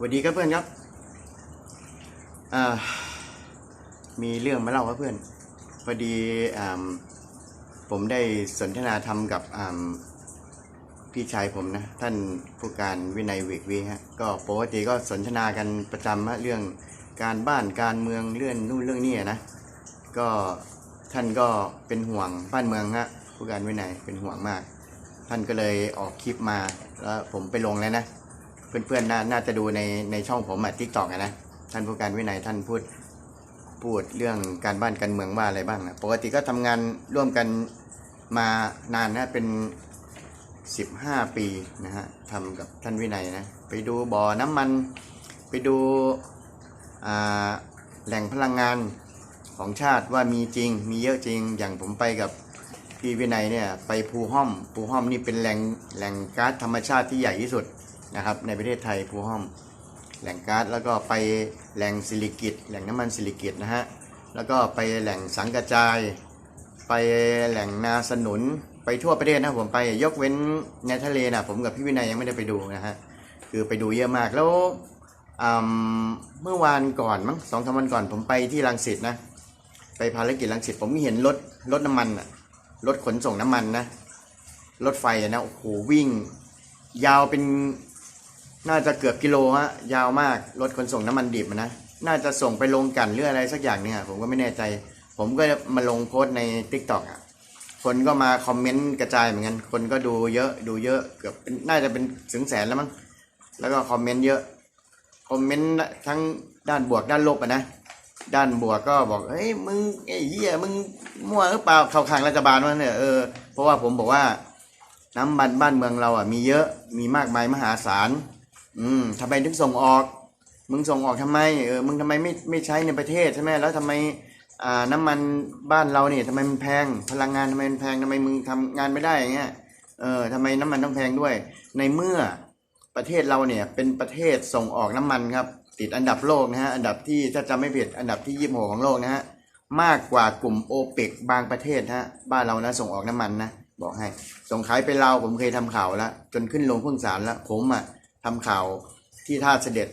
สวัสดีครับเพื่อนครับมีเรื่องมาเล่าครับเพื่อนพอดีอผมได้สนทนาธรรมกับพี่ชายผมนะ ท่านผู้การวินัยเวกวีฮะก็ปกติก็สนทนากันประจำฮะเรื่องการบ้านการเมืองเรื่องนู่นเรื่องนี้นะก็ท่านก็เป็นห่วงบ้านเมืองฮะผู้การวินัยเป็นห่วงมาก ท่านก็เลยออกคลิปมาแล้วผมไปลงแล้วนะ เพื่อนๆน่าน่าจะดูในในช่องผมอะทิกตอกนะท่านผู้การวินัยท่านพูดพูดเรื่องการบ้านการเมืองว่าอะไรบ้างนะปกติก็ทำงานร่วมกันมานานนะเป็น15ปีนะฮะทำกับท่านวินัยนะไปดูบ่อน้ำมัน ไปดูแหล่งพลังงานของชาติว่ามีจริง มีเยอะจริง อย่างผมไปกับพี่วินัยเนี่ยไปภูห้อมภูห้อมนี่เป็นแหล่งแหล่งก๊าซธรรมชาติที่ใหญ่ที่สุด นะครับในประเทศไทยภูห้อมแหล่งก๊าซแล้วก็ไปแหล่งซิลิกิตแหล่งน้ำมันซิลิกิตนะฮะแล้วก็ไปแหล่งสังกระจาย ไปแหล่งนาสนุนไปทั่วประเทศนะผมไปยกเว้นในทะเลนะผมกับพี่วินัยยังไม่ได้ไปดูนะฮะคือไปดูเยอะมากแล้วเมื่อวานก่อนมั้งสองสามวันก่อนผมไปที่รังสิตนะ ไปภารกิจรังสิตผมเห็นรถรถน้ำมันอะรถขนส่งน้ำมันนะรถไฟนะโอ้โหวิ่ง ยาวเป็น น่าจะเกือบกิโลฮะยาวมากรถขนส่งน้ำมันดิบนะน่าจะส่งไปลงกลันหรืออะไรสักอย่างเนี่ยผมก็ไม่แน่ใจ ผมก็มาลงโพสใน t ิ k t o k อะคนก็มาคอมเมนต์กระจายเหมือนกัน คนก็ดูเยอะดูเยอะเกือบน่าจะเป็นถึงแสนแล้วมั้งแล้วก็คอมเมนต์เยอะคอมเมนต์ทั้งด้านบวกด้านลบอะนะด้านบวกก็บอกเฮ้ยมึงไอ้เหี้ยมึงมั่วหรือเปล่าเข้าข้างรัฐบาลวะเนี่ยเออเพราะว่าผมบอกว่าน้ำมันบ้านเมืองเราอะมีเยอะมีมากมายมหาศาล อืมทำไมถึงส่งออก มึงส่งออกทำไมเออมึงทำไมไม่ไม่ใช้ในประเทศใช่ไหมแล้วทำไมอ่าน้ำมันบ้านเราเนี่ยทำไมมันแพง พลังงานทำไมมันแพงทำไมมึงทำงานไม่ได้อย่างเงี้ยเออทำไมน้ำมันต้องแพงด้วย ในเมื่อประเทศเราเนี่ยเป็นประเทศส่งออกน้ำมันครับ ติดอันดับโลกนะฮะอันดับที่ถ้าจำไม่ผิดอันดับที่ยี่สิบหกของโลกนะฮะมากกว่ากลุ่มโอเปกบางประเทศฮะบ้านเรานะส่งออกน้ำมันนะบอกให้ส่งขายไปเราวผมเคยทำข่าวแล้วจนขึ้นลงพึ่งศาลแล้วผมอะ ทำข่าวที่ท่าเสด็จ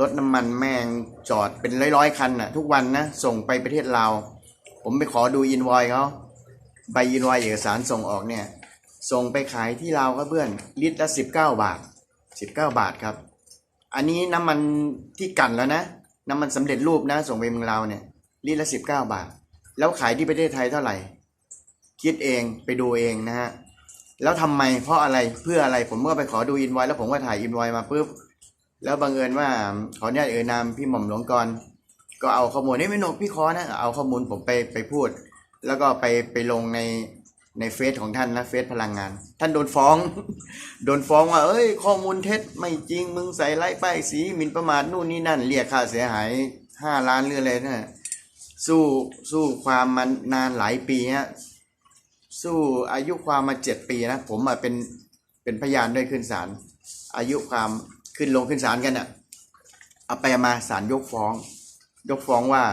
รถน้ำมันแม่งจอดเป็นร้อยๆคันน่ะ ทุกวันนะ ส่งไปประเทศลาว ผมไปขอดูอินวอยเขาใบอินวอยเอกสารส่งออกเนี่ย ส่งไปขายที่ลาวครับเพื่อนลิตรละสิบเก้าบาทสิบเก้าบาทครับ อันนี้น้ำมันที่กันแล้วนะ น้ำมันสำเร็จรูปนะ ส่งไปเมืองลาวเนี่ยลิตรละสิบเก้าบาท แล้วขายที่ประเทศไทยเท่าไหร่ คิดเองไปดูเองนะฮะ แล้วทำไมเพราะอะไรเพื่ออะไรผมก็ไปขอดูอินไวแล้วผมก็ถ่ายอินไวมาปุ๊บแล้วบังเอิญว่าขอเนี่ยเอ่ยนามพี่หม่อมหลวงกรก็เอาข้อมูลนี่ไม่หนกพี่ขอนะเอาข้อมูลผมไปไปพูด แล้วก็ไปไปลงในในเฟซของท่านนะเฟซพลังงาน ท่านโดนฟ้อง โดนฟ้องว่า เอ้ย ข้อมูลเท็จไม่จริงมึงใส่ไล่ป้ายสีหมิ่นประมาทนู่นนี่นั่น เรียกค่าเสียหายห้าล้านเรื่องอะไรนะสู้สู้ความมานนานหลายปีฮะ สู้อายุความมาเจ็ดปีนะผมมาเป็นเป็นพยานด้วยขึ้นศาลอายุความขึ้นลงขึ้นศาลกันอะ่ะเอาไปมาศาลยกฟ้อง ยกฟ้องว่า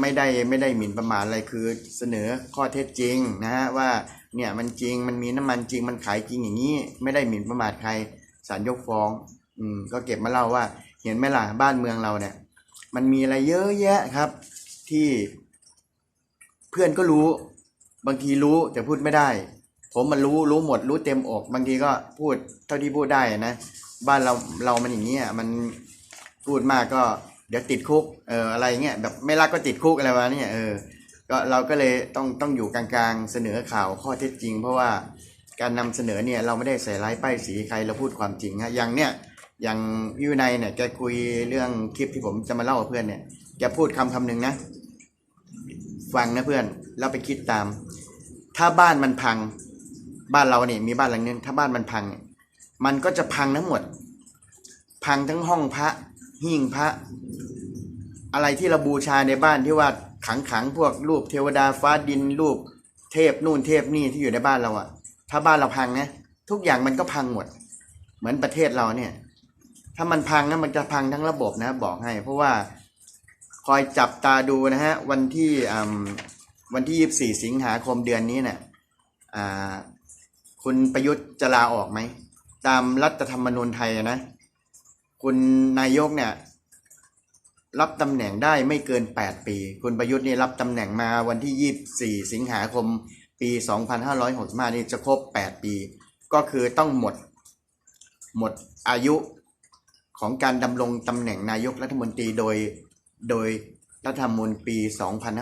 ไม่ได้ไม่ได้หมิ่นประมาทอะไรคือเสนอข้อเท็จจริงนะฮะว่าเนี่ยมันจริงมันมีน้ำมันจริงมันขายจริงอย่างนี้ ไม่ได้หมิ่นประมาทใครศาลยกฟ้อง อืมก็เก็บมาเล่าว่า เห็นไหมล่ะบ้านเมืองเราเนี่ย มันมีอะไรเยอะแยะครับ ที่เพื่อนก็รู้ บางทีรู้แต่พูดไม่ได้ ผมมันรู้รู้หมดรู้เต็มอก บางทีก็พูดเท่าที่พูดได้นะบ้านเราเรามันอย่างเงี้ยมันพูดมากก็เดี๋ยวติดคุกเอออะไรเงี้ยแบบไม่รักก็ติดคุกอะไรวะเนี่ยเออก็เราก็เลยต้องต้องอยู่กลางๆเสนอข่าวข้อเท็จจริง เพราะว่าการนำเสนอเนี่ยเราไม่ได้ใส่ร้ายป้ายสีใครเราพูดความจริงฮะอย่างเนี่ยอย่างพี่วินัยเนี่ยแกคุยเรื่องคลิปที่ผมจะมาเล่ากับเพื่อนเนี่ยแกพูดคำคำหนึ่งนะ ฟังนะเพื่อนแล้วไปคิดตาม ถ้าบ้านมันพัง บ้านเราเนี่ยมีบ้านหลังนึงถ้าบ้านมันพัง มันก็จะพังทั้งหมด พังทั้งห้องพระหิ้งพระ อะไรที่เราบูชาในบ้านที่ว่าขังขังพวกรูปเทวดาฟ้าดินรูป เทพนู่นเทพนี่ที่อยู่ในบ้านเราอะถ้าบ้านเราพังนะทุกอย่างมันก็พังหมด เหมือนประเทศเราเนี่ย ถ้ามันพังนะมันจะพังทั้งระบบนะ บอกให้ เพราะว่าคอยจับตาดูนะฮะ วันที่อืม วันที่24สิงหาคมเดือนนี้เนี่ยคุณประยุทธ์จะลาออกไหม ตามรัฐธรรมนูญไทยนะ คุณนายกเนี่ย รับตำแหน่งได้ไม่เกิน 8 ปี คุณประยุทธ์นี่รับตำแหน่งมาวันที่24สิงหาคม ปี 2565นี่จะครบ 8 ปี ก็คือต้องหมด หมดอายุของการดำรงตำแหน่งนายกรัฐมนตรีโดยโดย รัฐธรรมนูญปี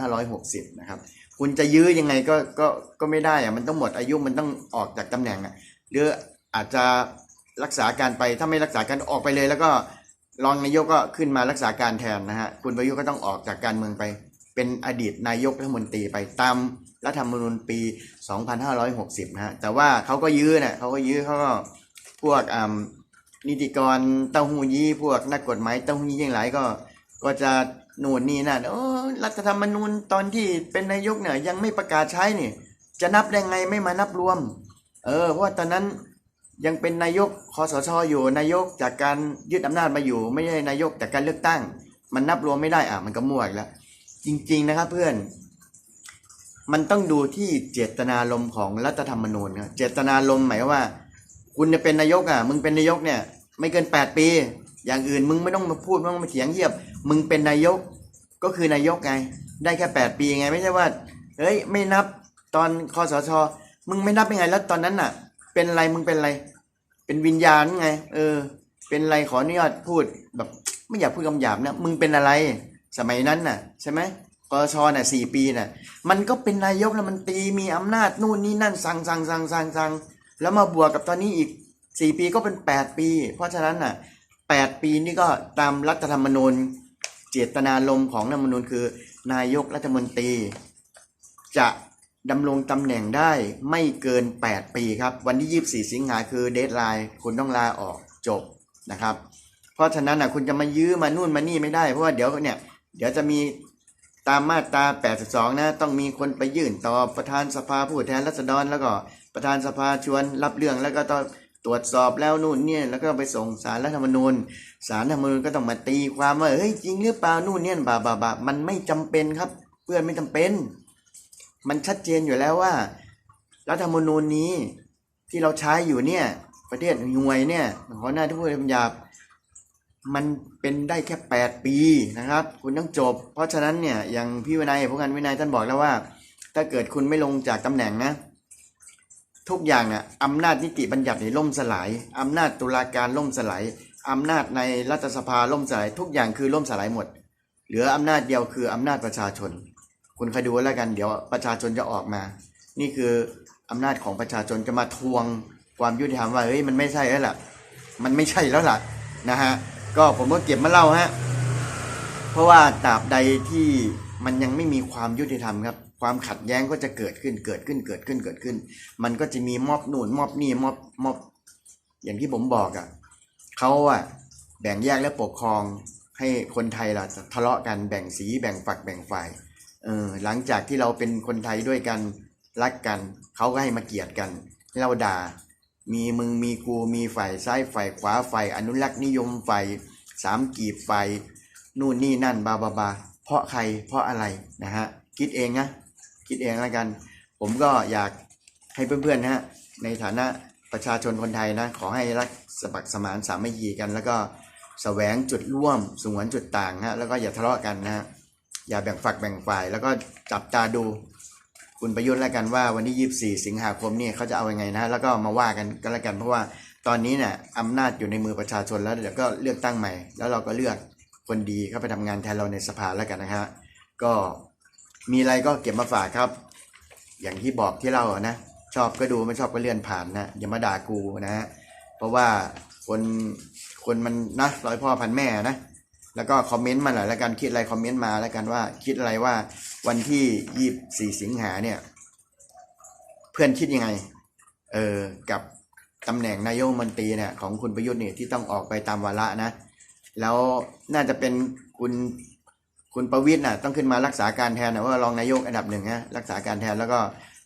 2560 นะครับ คุณจะยื้อยังไงก็ก็ก็ไม่ได้อะมันต้องหมดอายุมันต้องออกจากตำแหน่งอะหรืออาจจะรักษาการไปถ้าไม่รักษาการออกไปเลย แล้วก็รองนายกก็ขึ้นมารักษาการแทนนะฮะคุณประยุทธ์ก็ต้องออกจากการเมืองไป เป็นอดีตนายกรัฐมนตรีไปตามรัฐธรรมนูญปี 2560 นะฮะแต่ว่าเขาก็ยื้อนะเขาก็ยื้อเขาก็พวกอ่านิติกรเต้าหู้ยี่พวกนักกฎหมายเต้าหู้ยี่ยังหลายก็ก็จะ หนูนนี่นั่นโอ้รัฐธรรมนูญตอนที่เป็นนายกเนี่ยยังไม่ประกาศใช้นี่จะนับได้ไงไม่มานับรวม เออเพราะว่าตอนนั้นยังเป็นนายกคอสชอยู่นายกจากการยึดอำนาจมาอยู่ ไม่ใช่นายกจากการเลือกตั้ง มันนับรวมไม่ได้อะมันก็มั่วอีกแล้วจริง ๆนะครับเพื่อน มันต้องดูที่เจตนารมณ์ของรัฐธรรมนูญเจตนารมณ์หมายว่า คุณจะเป็นนายกอะ มึงเป็นนายกเนี่ย ไม่เกินแปดปี อย่างอื่นมึงไม่ต้องมาพูดไม่ต้องมาเถียงเยียบ มึงเป็นนายกก็คือนายกไง ได้แค่แปดปีไง ไม่ใช่ว่าเฮ้ยไม่นับตอนคอสชมึงไม่นับยังไงแล้วตอนนั้นน่ะ เป็นอะไรมึงเป็นอะไร เป็นวิญญาณไง เออ เป็นอะไรขออนุญาตพูดแบบ ไม่อยากพูดคำหยาบนะมึงเป็นอะไร สมัยนั้นน่ะ ใช่ไหมกสชน่ะสี่ปีน่ะ มันก็เป็นนายกแล้วมันตีมีอำนาจนู่นนี่นั่นสั่งสั่งสั่งสั่งสั่งแล้วมาบวกกับตอนนี้อีกสี่ปีก็เป็นแปดปี เพราะฉะนั้นน่ะแปดปีนี่ก็ตามรัฐธรรมนูญ เจตนารมณ์ของรัฐมนูญคือ นายกรัฐมนตรี จะดำรงตำแหน่งได้ไม่เกิน 8 ปีครับ วันที่ 24 สิงหาคือเดทไลน์คุณต้องลาออกจบนะครับ เพราะฉะนั้นนะคุณจะมายื้อมานู่นมานี่ไม่ได้ เพราะว่าเดี๋ยวเนี่ยเดี๋ยวจะมีตามมาตรา 82 นะ ต้องมีคนไปยื่นต่อประธานสภาผู้แทนราษฎรแล้วก็ประธานสภาชวนรับเรื่องแล้วก็ต้อง ตรวจสอบแล้วนู่นเนี่ยแล้วก็ไปส่งสารรัฐธรรมนูญสารรัฐธรรมนูญก็ต้องมาตีความว่าเฮ้ยจริงหรือเปล่านู่นเนี่ยบาบาบามันไม่จำเป็นครับ เพื่อนไม่จำเป็น มันชัดเจนอยู่แล้วว่า รัฐธรรมนูญนี้ที่เราใช้อยู่เนี่ย ประเทศหน่วยเนี่ยขอหน้าที่พูดคำหยาบมันเป็นได้แค่แปดปีนะครับ คุณต้องจบ เพราะฉะนั้นเนี่ยอย่างพี่วินัยผู้การวินัยท่านบอกแล้วว่า ถ้าเกิดคุณไม่ลงจากตำแหน่งนะ ทุกอย่างอะอำนาจนิติบัญญัตินี่ล่มสลายอำนาจตุลาการล่มสลายอำนาจในรัฐสภาล่มสลายทุกอย่างคือล่มสลายหมด เหลืออำนาจเดียวคืออำนาจประชาชน คุณคอยดูแล้วกันเดี๋ยวประชาชนจะออกมา นี่คืออำนาจของประชาชนจะมาทวงความยุติธรรมว่าเฮ้ยมันไม่ใช่แล้วล่ะ มันไม่ใช่แล้วล่ะนะฮะก็ผมก็เก็บมาเล่าฮะเพราะว่าตราบใดที่มันยังไม่มีความยุติธรรมครับ ความขัดแย้งก็จะเกิดขึ้นเกิดขึ้นเกิดขึ้นเกิดขึ้น มันก็จะมีมอบนู่นมอบนี่มอบมอบ อย่างที่ผมบอกอะ่ะเขาอะแบ่งแยกและปกครองให้คนไทยล่ะทะเลาะกันแบ่งสีแบ่งฝักแบ่งฝ่ายเออหลังจากที่เราเป็นคนไทยด้วยกันรักกันเขาก็ให้มาเกลียดกันให้เราด่า มีมึงมีกูมีฝ่ายซ้ายฝ่ายขวาฝ่ายอนุรักษ์นิยมฝ่ายสามกีบฝ่ายนู่นนี่นั่นบาบาบาเพราะใครเพราะอะไรนะฮะคิดเองนะ คิดเองแล้วกัน ผมก็อยากให้เพื่อนๆนะฮะในฐานะประชาชนคนไทยนะขอให้รักสมัครสมานสามัคคีกัน แล้วก็แสวงจุดร่วมสงวนจุดต่างฮะแล้วก็อย่าทะเลาะกันนะฮะอย่าแบ่งฝักแบ่งฝ่าย แล้วก็จับตาดูคุณประยุทธ์แล้วกันว่าวันที่ 24 สิงหาคมนี่เขาจะเอาอยัางไงนะแล้วก็มาว่ากันก็แล้วกัน เพราะว่าตอนนี้เนี่ยอำนาจอยู่ในมือประชาชนแล้วเดี๋ยวก็เลือกตั้งใหม่ แล้วเราก็เลือกคนดีเข้าไปทำงานแทนเราในสภาแล้วกันนะฮะก็ มีอะไรก็เก็บมาฝากครับ อย่างที่บอกที่เราอะนะ ชอบก็ดูไม่ชอบก็เลื่อนผ่านนะ อย่ามาด่ากูนะฮะ เพราะว่าคนคนมันนะร้อยพ่อพันแม่นะ แล้วก็คอมเมนต์มาหน่อยแล้วกันคิดอะไรคอมเมนต์มาแล้วกันว่า คิดอะไรว่าวันที่ยี่สี่สิงหาเนี่ย เพื่อนคิดยังไง เออกับตำแหน่งนายกรัฐมนตรีเนี่ยของคุณประยุทธ์เนี่ยที่ต้องออกไปตามวาระนะ แล้วน่าจะเป็นคุณ คุณประวิทย์น่ะต้องขึ้นมารักษาการแทนนะว่ารองนายกอันดับหนึ่งฮะรักษาการแทนแล้วก็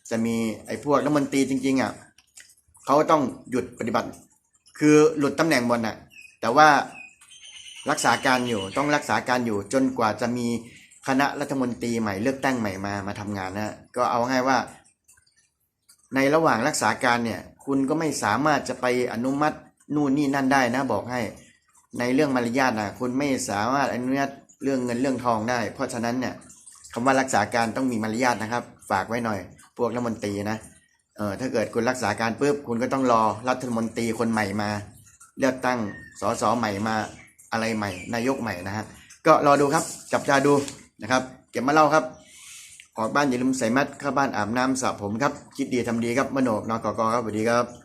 จะมีไอ้พวกรัฐมนตรีจริง ๆอะเขาต้องหยุดปฏิบัติ คือหลุดตำแหน่งหมดน่ะ แต่ว่ารักษาการอยู่ต้องรักษาการอยู่จนกว่าจะมีคณะรัฐมนตรีใหม่เลือกตั้งใหม่มามาทำงานนะก็เอาง่ายว่า ในระหว่างรักษาการเนี่ย คุณก็ไม่สามารถจะไปอนุมัตินู่นนี่นั่นได้นะ บอกให้ ในเรื่องมารยาทนะคุณไม่สามารถอนุญาต เรื่องเงินเรื่องทองได้ เพราะฉะนั้นเนี่ยคำว่ารักษาการต้องมีมารยาทนะครับ ฝากไว้หน่อย พวกรัฐมนตรีนะเออถ้าเกิดคุณรักษาการปุ๊บคุณก็ต้องรอรัฐมนตรีคนใหม่มา เลือกตั้งสสใหม่มาอะไรใหม่ นายกใหม่นะฮะก็รอดูครับจับตาดูนะครับ เก็บมาเล่าครับออกบ้านอย่าลืมใส่แมสเข้าบ้านอาบน้ำสระผมครับ คิดดีทำดีครับมโนนกกครับสวัสดีครับ